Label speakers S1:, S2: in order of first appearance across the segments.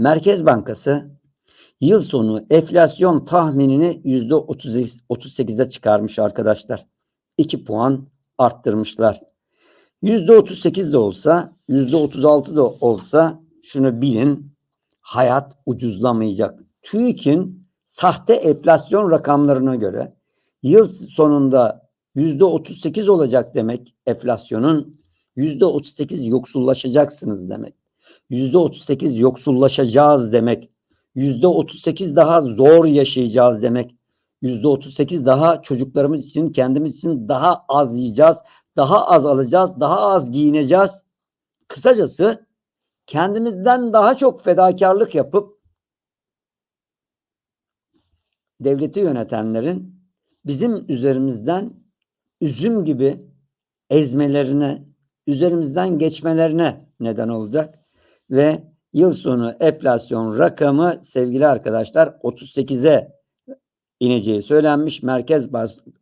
S1: Merkez Bankası yıl sonu enflasyon tahminini yüzde 38'e çıkarmış arkadaşlar. 2 puan arttırmışlar. Yüzde 38 de olsa, yüzde 36 da olsa şunu bilin, hayat ucuzlamayacak. TÜİK'in sahte enflasyon rakamlarına göre yıl sonunda yüzde 38 olacak demek enflasyonun yüzde 38 yoksullaşacaksınız demek. Yüzde 38 yoksullaşacağız demek. Yüzde 38 daha zor yaşayacağız demek. Yüzde 38 daha çocuklarımız için kendimiz için daha az yiyeceğiz. Daha az alacağız. Daha az giyineceğiz. Kısacası kendimizden daha çok fedakarlık yapıp devleti yönetenlerin bizim üzerimizden üzüm gibi ezmelerine, üzerimizden geçmelerine neden olacak ve yıl sonu enflasyon rakamı sevgili arkadaşlar 38'e ineceği söylenmiş. Merkez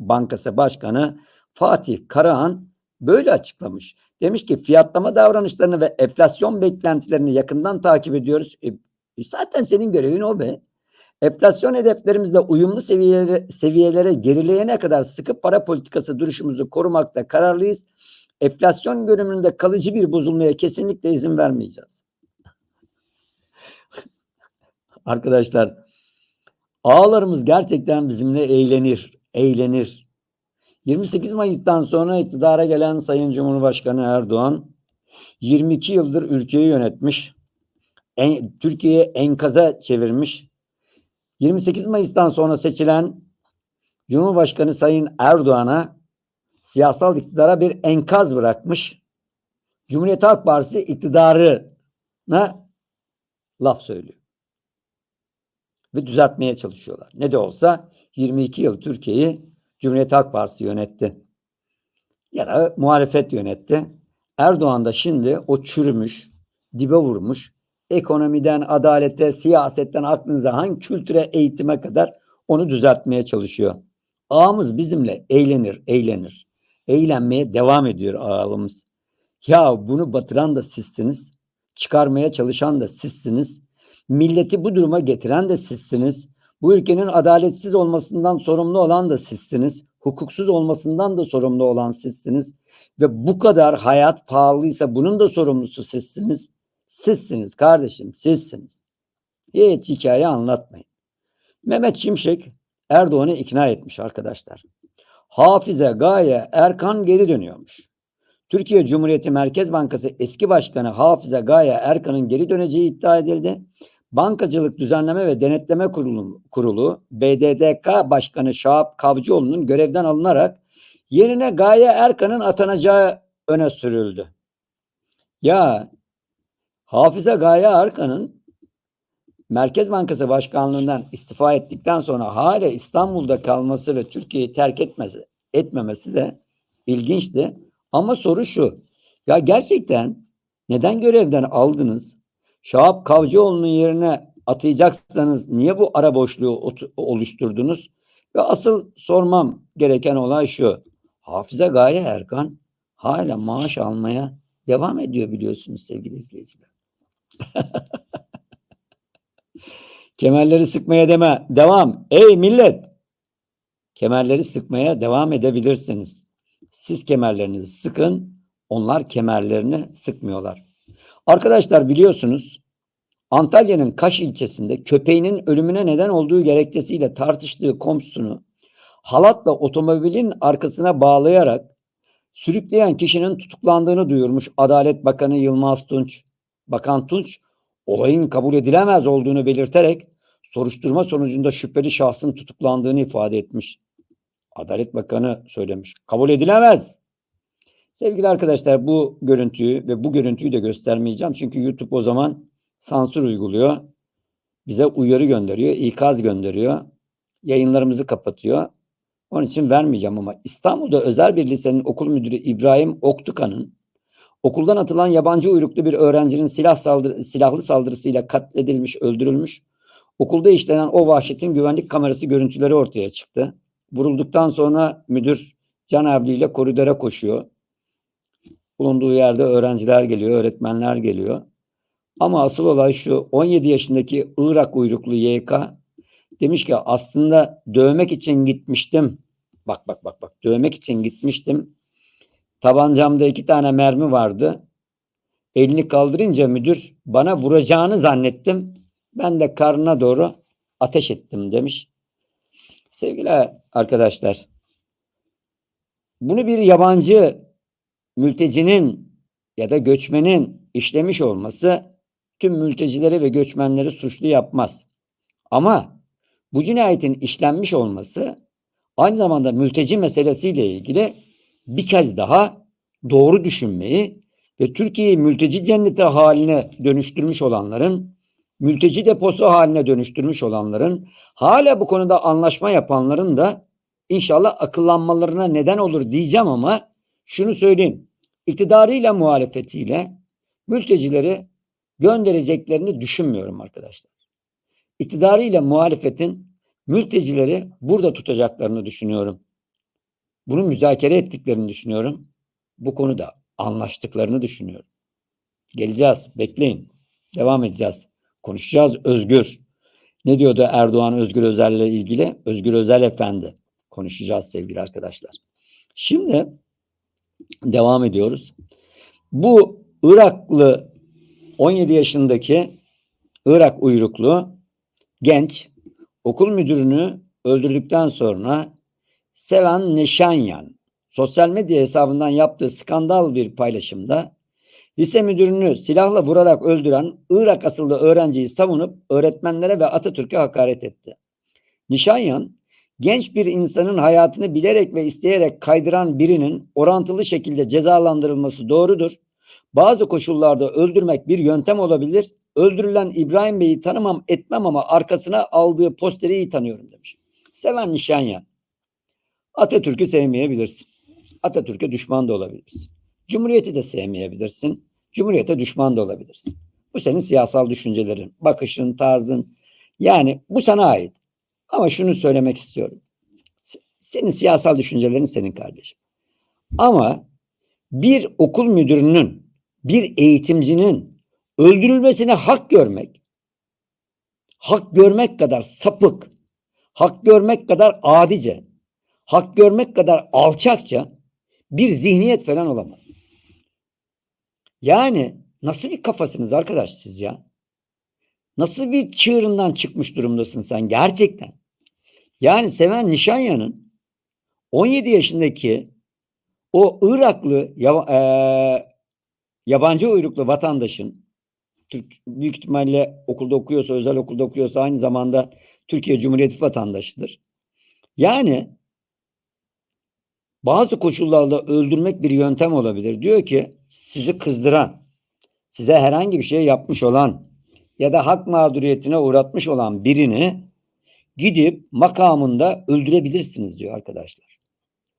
S1: Bankası Başkanı Fatih Karahan böyle açıklamış. Demiş ki fiyatlama davranışlarını ve enflasyon beklentilerini yakından takip ediyoruz. E, zaten senin görevin o be. Enflasyon hedeflerimizle uyumlu seviyelere, seviyelere gerileyene kadar sıkı para politikası duruşumuzu korumakta kararlıyız. Enflasyon görünümünde kalıcı bir bozulmaya kesinlikle izin vermeyeceğiz. Arkadaşlar ağalarımız gerçekten bizimle eğlenir, eğlenir. 28 Mayıs'tan sonra iktidara gelen Sayın Cumhurbaşkanı Erdoğan 22 yıldır ülkeyi yönetmiş. En, Türkiye'yi enkaza çevirmiş. 28 Mayıs'tan sonra seçilen Cumhurbaşkanı Sayın Erdoğan'a siyasal iktidara bir enkaz bırakmış. Cumhuriyet Halk Partisi iktidarına laf söylüyor. Ve düzeltmeye çalışıyorlar. Ne de olsa 22 yıl Türkiye'yi Cumhuriyet Halk Partisi yönetti. Ya da muhalefet yönetti. Erdoğan da şimdi o çürümüş, dibe vurmuş, ekonomiden, adalete, siyasetten aklınıza hangi kültüre, eğitime kadar onu düzeltmeye çalışıyor. Ağamız bizimle eğlenir, eğlenir. Eğlenmeye devam ediyor ağalımız. Ya bunu batıran da sizsiniz. Çıkarmaya çalışan da sizsiniz. Milleti bu duruma getiren de sizsiniz. Bu ülkenin adaletsiz olmasından sorumlu olan da sizsiniz. Hukuksuz olmasından da sorumlu olan sizsiniz. Ve bu kadar hayat pahalıysa bunun da sorumlusu sizsiniz. Sizsiniz kardeşim, sizsiniz. Hiç hikaye anlatmayın. Mehmet Şimşek Erdoğan'ı ikna etmiş arkadaşlar. Hafize Gaye Erkan geri dönüyormuş. Türkiye Cumhuriyeti Merkez Bankası eski başkanı Hafize Gaye Erkan'ın geri döneceği iddia edildi. Bankacılık Düzenleme ve Denetleme Kurulu, Kurulu BDDK Başkanı Şahap Kavcıoğlu'nun görevden alınarak yerine Gaye Erkan'ın atanacağı öne sürüldü. Ya Hafize Gaye Erkan'ın Merkez Bankası Başkanlığından istifa ettikten sonra hala İstanbul'da kalması ve Türkiye'yi terk etmesi, etmemesi de ilginçti. Ama soru şu. Ya gerçekten neden görevden aldınız? Şahap Kavcıoğlu'nun yerine atayacaksanız niye bu ara boşluğu oluşturdunuz? Ve asıl sormam gereken olay şu. Hafıza Gaye Erkan hala maaş almaya devam ediyor biliyorsunuz sevgili izleyiciler. Kemerleri sıkmaya deme. Devam. Ey millet! Kemerleri sıkmaya devam edebilirsiniz. Siz kemerlerinizi sıkın, onlar kemerlerini sıkmıyorlar. Arkadaşlar biliyorsunuz Antalya'nın Kaş ilçesinde köpeğinin ölümüne neden olduğu gerekçesiyle tartıştığı komşusunu halatla otomobilin arkasına bağlayarak sürükleyen kişinin tutuklandığını duyurmuş Adalet Bakanı Yılmaz Tunç. Bakan Tunç olayın kabul edilemez olduğunu belirterek soruşturma sonucunda şüpheli şahsın tutuklandığını ifade etmiş. Adalet Bakanı söylemiş. Kabul edilemez. Sevgili arkadaşlar bu görüntüyü ve bu görüntüyü de göstermeyeceğim. Çünkü YouTube o zaman sansür uyguluyor. Bize uyarı gönderiyor, ikaz gönderiyor. Yayınlarımızı kapatıyor. Onun için vermeyeceğim ama İstanbul'da özel bir lisenin okul müdürü İbrahim Oktukan'ın okuldan atılan yabancı uyruklu bir öğrencinin silah saldırı, silahlı saldırısıyla katledilmiş, öldürülmüş. Okulda işlenen o vahşetin güvenlik kamerası görüntüleri ortaya çıktı. Vurulduktan sonra müdür can ile koridora koşuyor. Bulunduğu yerde öğrenciler geliyor, öğretmenler geliyor. Ama asıl olay şu 17 yaşındaki Irak uyruklu YK demiş ki aslında dövmek için gitmiştim. Bak bak bak bak dövmek için gitmiştim. Tabancamda iki tane mermi vardı. Elini kaldırınca müdür bana vuracağını zannettim. Ben de karnına doğru ateş ettim demiş. Sevgili arkadaşlar, bunu bir yabancı mültecinin ya da göçmenin işlemiş olması tüm mültecileri ve göçmenleri suçlu yapmaz. Ama bu cinayetin işlenmiş olması aynı zamanda mülteci meselesiyle ilgili bir kez daha doğru düşünmeyi ve Türkiye'yi mülteci cenneti haline dönüştürmüş olanların, mülteci deposu haline dönüştürmüş olanların, hala bu konuda anlaşma yapanların da inşallah akıllanmalarına neden olur diyeceğim ama şunu söyleyeyim. İktidarıyla muhalefetiyle mültecileri göndereceklerini düşünmüyorum arkadaşlar. İktidarıyla muhalefetin mültecileri burada tutacaklarını düşünüyorum. Bunu müzakere ettiklerini düşünüyorum. Bu konuda anlaştıklarını düşünüyorum. Geleceğiz, bekleyin. Devam edeceğiz. Konuşacağız Özgür. Ne diyordu Erdoğan Özgür Özel'le ilgili? Özgür Özel Efendi. Konuşacağız sevgili arkadaşlar. Şimdi devam ediyoruz. Bu Iraklı 17 yaşındaki Irak uyruklu genç okul müdürünü öldürdükten sonra Sevan Neşanyan sosyal medya hesabından yaptığı skandal bir paylaşımda lise müdürünü silahla vurarak öldüren Irak asıllı öğrenciyi savunup öğretmenlere ve Atatürk'e hakaret etti. Nişanyan, genç bir insanın hayatını bilerek ve isteyerek kaydıran birinin orantılı şekilde cezalandırılması doğrudur. Bazı koşullarda öldürmek bir yöntem olabilir. Öldürülen İbrahim Bey'i tanımam etmem ama arkasına aldığı posteri iyi tanıyorum demiş. Seven Nişanyan. Atatürk'ü sevmeyebilirsin. Atatürk'e düşman da olabilirsin. Cumhuriyeti de sevmeyebilirsin. Cumhuriyete düşman da olabilirsin. Bu senin siyasal düşüncelerin, bakışın, tarzın. Yani bu sana ait. Ama şunu söylemek istiyorum. Senin siyasal düşüncelerin senin kardeşim. Ama bir okul müdürünün, bir eğitimcinin öldürülmesine hak görmek, hak görmek kadar sapık, hak görmek kadar adice, hak görmek kadar alçakça bir zihniyet falan olamaz. Yani nasıl bir kafasınız arkadaş siz ya? Nasıl bir çığırından çıkmış durumdasın sen gerçekten? Yani Seven Nişanya'nın 17 yaşındaki o Iraklı yab- e, yabancı uyruklu vatandaşın Türk büyük ihtimalle okulda okuyorsa, özel okulda okuyorsa aynı zamanda Türkiye Cumhuriyeti vatandaşıdır. Yani bazı koşullarda öldürmek bir yöntem olabilir. Diyor ki sizi kızdıran, size herhangi bir şey yapmış olan ya da hak mağduriyetine uğratmış olan birini gidip makamında öldürebilirsiniz diyor arkadaşlar.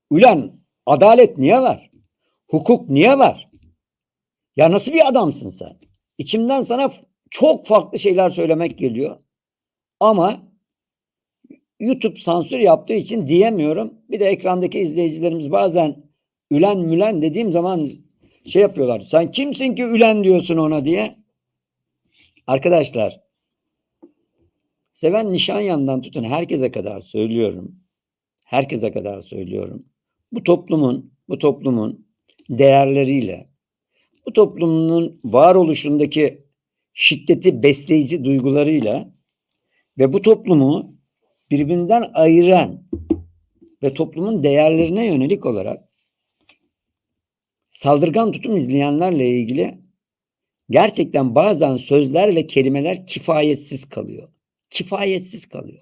S1: Ulan adalet niye var? Hukuk niye var? Ya nasıl bir adamsın sen? İçimden sana çok farklı şeyler söylemek geliyor. Ama YouTube sansür yaptığı için diyemiyorum. Bir de ekrandaki izleyicilerimiz bazen ülen mülen dediğim zaman şey yapıyorlar. Sen kimsin ki ülen diyorsun ona diye. Arkadaşlar seven Nişanyan'dan tutun herkese kadar söylüyorum. Herkese kadar söylüyorum. Bu toplumun bu toplumun değerleriyle bu toplumun varoluşundaki şiddeti besleyici duygularıyla ve bu toplumu birbirinden ayıran ve toplumun değerlerine yönelik olarak saldırgan tutum izleyenlerle ilgili gerçekten bazen sözler ve kelimeler kifayetsiz kalıyor. Kifayetsiz kalıyor.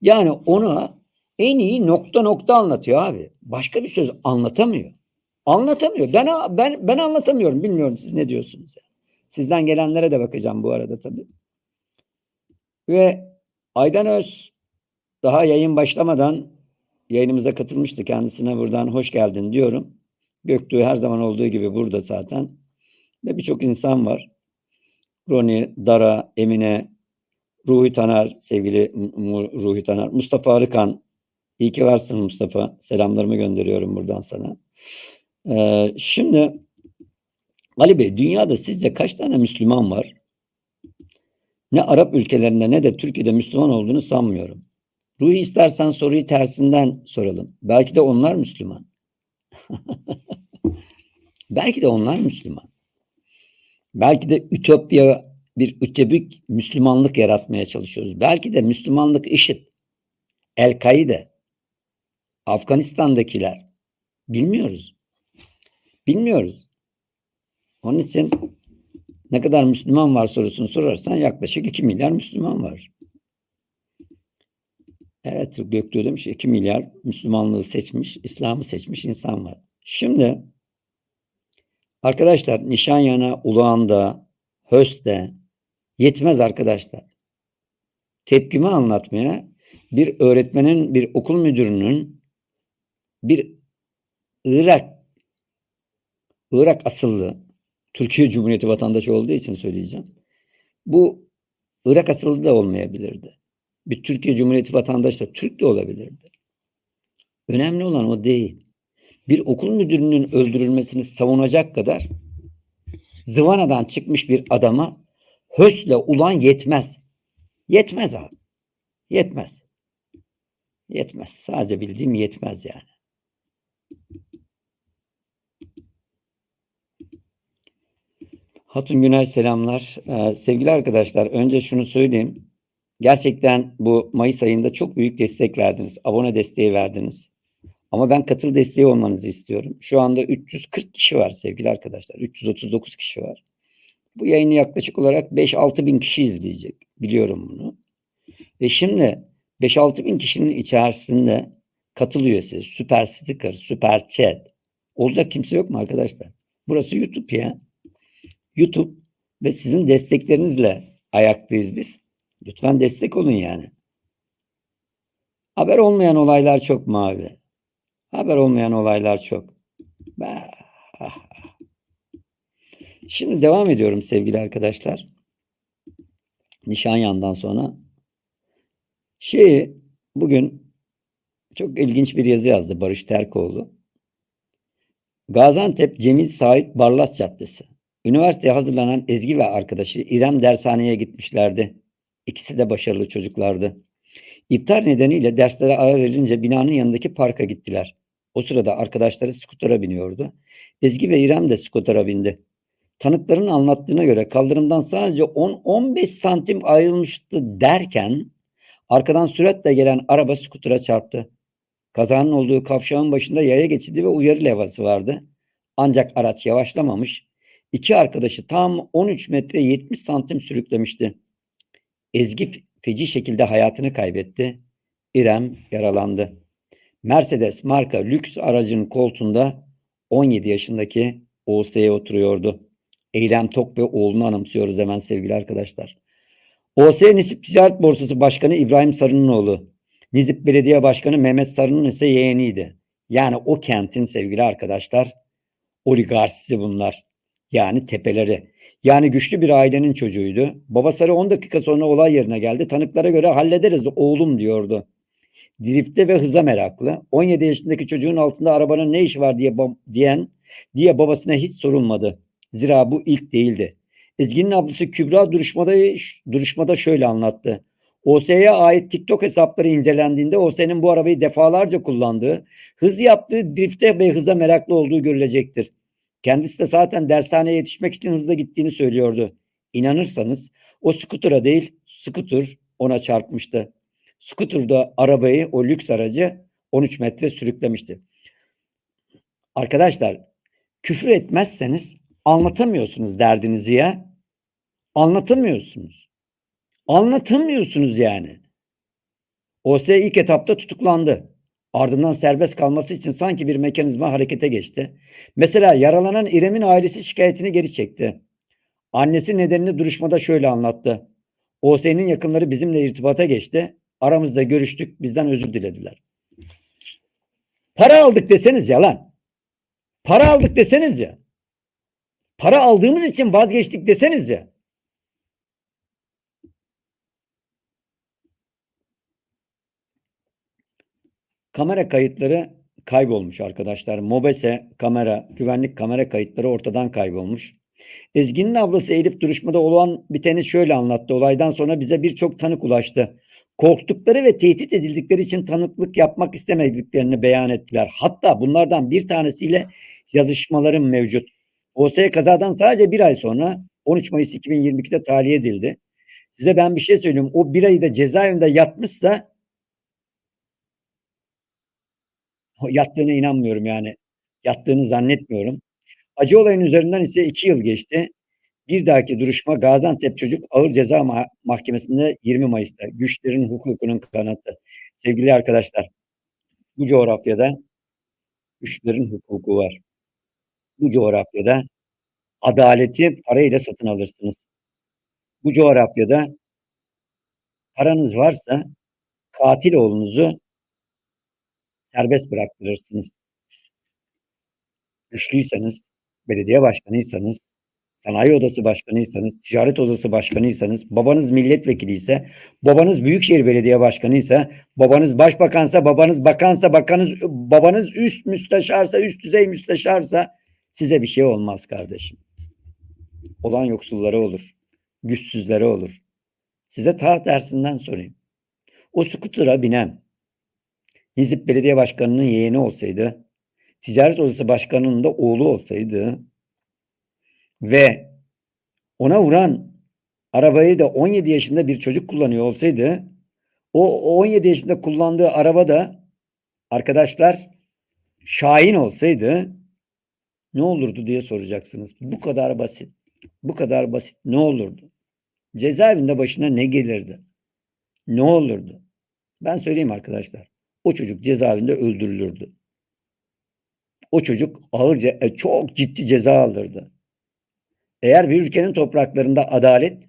S1: Yani ona en iyi nokta nokta anlatıyor abi. Başka bir söz anlatamıyor. Anlatamıyor. Ben ben ben anlatamıyorum. Bilmiyorum siz ne diyorsunuz. Sizden gelenlere de bakacağım bu arada tabii. Ve Aydan Öz daha yayın başlamadan yayınımıza katılmıştı. Kendisine buradan hoş geldin diyorum. Göktuğ her zaman olduğu gibi burada zaten. Ve birçok insan var. Roni, Dara, Emine, Ruhi Taner, sevgili Ruhi Taner, Mustafa Arıkan. İyi ki varsın Mustafa. Selamlarımı gönderiyorum buradan sana. Ee, şimdi Ali Bey dünyada sizce kaç tane Müslüman var? ne Arap ülkelerinde ne de Türkiye'de Müslüman olduğunu sanmıyorum. Ruhi istersen soruyu tersinden soralım. Belki de onlar Müslüman. Belki de onlar Müslüman. Belki de ütopya bir ütopik Müslümanlık yaratmaya çalışıyoruz. Belki de Müslümanlık IŞİD, El-Kaide, Afganistan'dakiler. Bilmiyoruz. Bilmiyoruz. Onun için ne kadar Müslüman var sorusunu sorarsan yaklaşık 2 milyar Müslüman var. Evet Göktuğ demiş 2 milyar Müslümanlığı seçmiş, İslam'ı seçmiş insan var. Şimdi arkadaşlar Nişanyana, Uluğan'da, Höste yetmez arkadaşlar. Tepkimi anlatmaya bir öğretmenin, bir okul müdürünün bir Irak Irak asıllı Türkiye Cumhuriyeti vatandaşı olduğu için söyleyeceğim. Bu Irak asıllı da olmayabilirdi. Bir Türkiye Cumhuriyeti vatandaşı da Türk de olabilirdi. Önemli olan o değil. Bir okul müdürünün öldürülmesini savunacak kadar zıvanadan çıkmış bir adama hösle ulan yetmez. Yetmez abi. Yetmez. Yetmez. Sadece bildiğim yetmez yani. Hatun Günay selamlar. Ee, sevgili arkadaşlar önce şunu söyleyeyim. Gerçekten bu Mayıs ayında çok büyük destek verdiniz. Abone desteği verdiniz. Ama ben katıl desteği olmanızı istiyorum. Şu anda 340 kişi var sevgili arkadaşlar. 339 kişi var. Bu yayını yaklaşık olarak 5-6 bin kişi izleyecek. Biliyorum bunu. Ve şimdi 5-6 bin kişinin içerisinde katıl üyesi, süper sticker, süper chat olacak kimse yok mu arkadaşlar? Burası YouTube ya. YouTube ve sizin desteklerinizle ayaktayız biz. Lütfen destek olun yani. Haber olmayan olaylar çok mavi. Haber olmayan olaylar çok. Şimdi devam ediyorum sevgili arkadaşlar. Nişanyan'dan sonra. Şeyi bugün çok ilginç bir yazı yazdı Barış Terkoğlu. Gaziantep Cemil Sait Barlas Caddesi. Üniversiteye hazırlanan Ezgi ve arkadaşı İrem dershaneye gitmişlerdi. İkisi de başarılı çocuklardı. İftar nedeniyle derslere ara verilince binanın yanındaki parka gittiler. O sırada arkadaşları skutura biniyordu. Ezgi ve İrem de skutura bindi. Tanıkların anlattığına göre kaldırımdan sadece 10-15 santim ayrılmıştı derken arkadan süratle gelen araba skutura çarptı. Kazanın olduğu kavşağın başında yaya geçidi ve uyarı levhası vardı. Ancak araç yavaşlamamış. İki arkadaşı tam 13 metre 70 santim sürüklemişti. Ezgi feci şekilde hayatını kaybetti. İrem yaralandı. Mercedes marka lüks aracın koltuğunda 17 yaşındaki OS'ye oturuyordu. Eylem Tok ve oğlunu anımsıyoruz hemen sevgili arkadaşlar. OS Nisip Ticaret Borsası Başkanı İbrahim Sarı'nın oğlu. Nizip Belediye Başkanı Mehmet Sarı'nın ise yeğeniydi. Yani o kentin sevgili arkadaşlar oligarşisi bunlar. Yani tepeleri. Yani güçlü bir ailenin çocuğuydu. Baba Sarı 10 dakika sonra olay yerine geldi. Tanıklara göre hallederiz oğlum diyordu. Drifte ve hıza meraklı. 17 yaşındaki çocuğun altında arabanın ne işi var diye diyen diye babasına hiç sorulmadı. Zira bu ilk değildi. Ezgi'nin ablası Kübra duruşmada, duruşmada şöyle anlattı. OS'ye ait TikTok hesapları incelendiğinde OS'nin bu arabayı defalarca kullandığı, hız yaptığı drifte ve hıza meraklı olduğu görülecektir. Kendisi de zaten dershaneye yetişmek için hızla gittiğini söylüyordu. İnanırsanız o skutura değil, skutur ona çarpmıştı. Skutur da arabayı, o lüks aracı 13 metre sürüklemişti. Arkadaşlar küfür etmezseniz anlatamıyorsunuz derdinizi ya. Anlatamıyorsunuz. Anlatamıyorsunuz yani. OS ilk etapta tutuklandı. Ardından serbest kalması için sanki bir mekanizma harekete geçti. Mesela yaralanan İrem'in ailesi şikayetini geri çekti. Annesi nedenini duruşmada şöyle anlattı. OS'nin yakınları bizimle irtibata geçti. Aramızda görüştük, bizden özür dilediler. Para aldık deseniz ya lan. Para aldık deseniz ya. Para aldığımız için vazgeçtik deseniz ya. Kamera kayıtları kaybolmuş arkadaşlar. Mobese kamera, güvenlik kamera kayıtları ortadan kaybolmuş. Ezgi'nin ablası Elif duruşmada olan biteni şöyle anlattı. Olaydan sonra bize birçok tanık ulaştı. Korktukları ve tehdit edildikleri için tanıklık yapmak istemediklerini beyan ettiler. Hatta bunlardan bir tanesiyle yazışmalarım mevcut. OSY kazadan sadece bir ay sonra 13 Mayıs 2022'de tahliye edildi. Size ben bir şey söyleyeyim. O bir ayı da cezaevinde yatmışsa yattığına inanmıyorum yani. Yattığını zannetmiyorum. Acı olayın üzerinden ise iki yıl geçti. Bir dahaki duruşma Gaziantep Çocuk Ağır Ceza Ma- Mahkemesi'nde 20 Mayıs'ta. Güçlerin hukukunun kanatı. Sevgili arkadaşlar, bu coğrafyada güçlerin hukuku var. Bu coğrafyada adaleti parayla satın alırsınız. Bu coğrafyada paranız varsa katil oğlunuzu serbest bıraktırırsınız. Güçlüyseniz, belediye başkanıysanız, sanayi odası başkanıysanız, ticaret odası başkanıysanız, babanız milletvekiliyse, babanız büyükşehir belediye başkanıysa, babanız başbakansa, babanız bakansa, bakanız babanız üst müsteşarsa, üst düzey müsteşarsa size bir şey olmaz kardeşim. Olan yoksullara olur. Güçsüzlere olur. Size taht dersinden sorayım. O skutura binen Hizip Belediye Başkanı'nın yeğeni olsaydı, Ticaret Odası Başkanı'nın da oğlu olsaydı ve ona vuran arabayı da 17 yaşında bir çocuk kullanıyor olsaydı o 17 yaşında kullandığı araba da arkadaşlar Şahin olsaydı ne olurdu diye soracaksınız. Bu kadar basit. Bu kadar basit. Ne olurdu? Cezaevinde başına ne gelirdi? Ne olurdu? Ben söyleyeyim arkadaşlar. O çocuk cezaevinde öldürülürdü. O çocuk ağır, e, çok ciddi ceza alırdı. Eğer bir ülkenin topraklarında adalet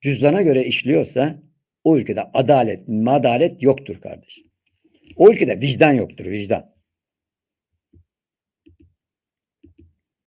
S1: cüzdana göre işliyorsa o ülkede adalet, madalet yoktur kardeşim. O ülkede vicdan yoktur, vicdan.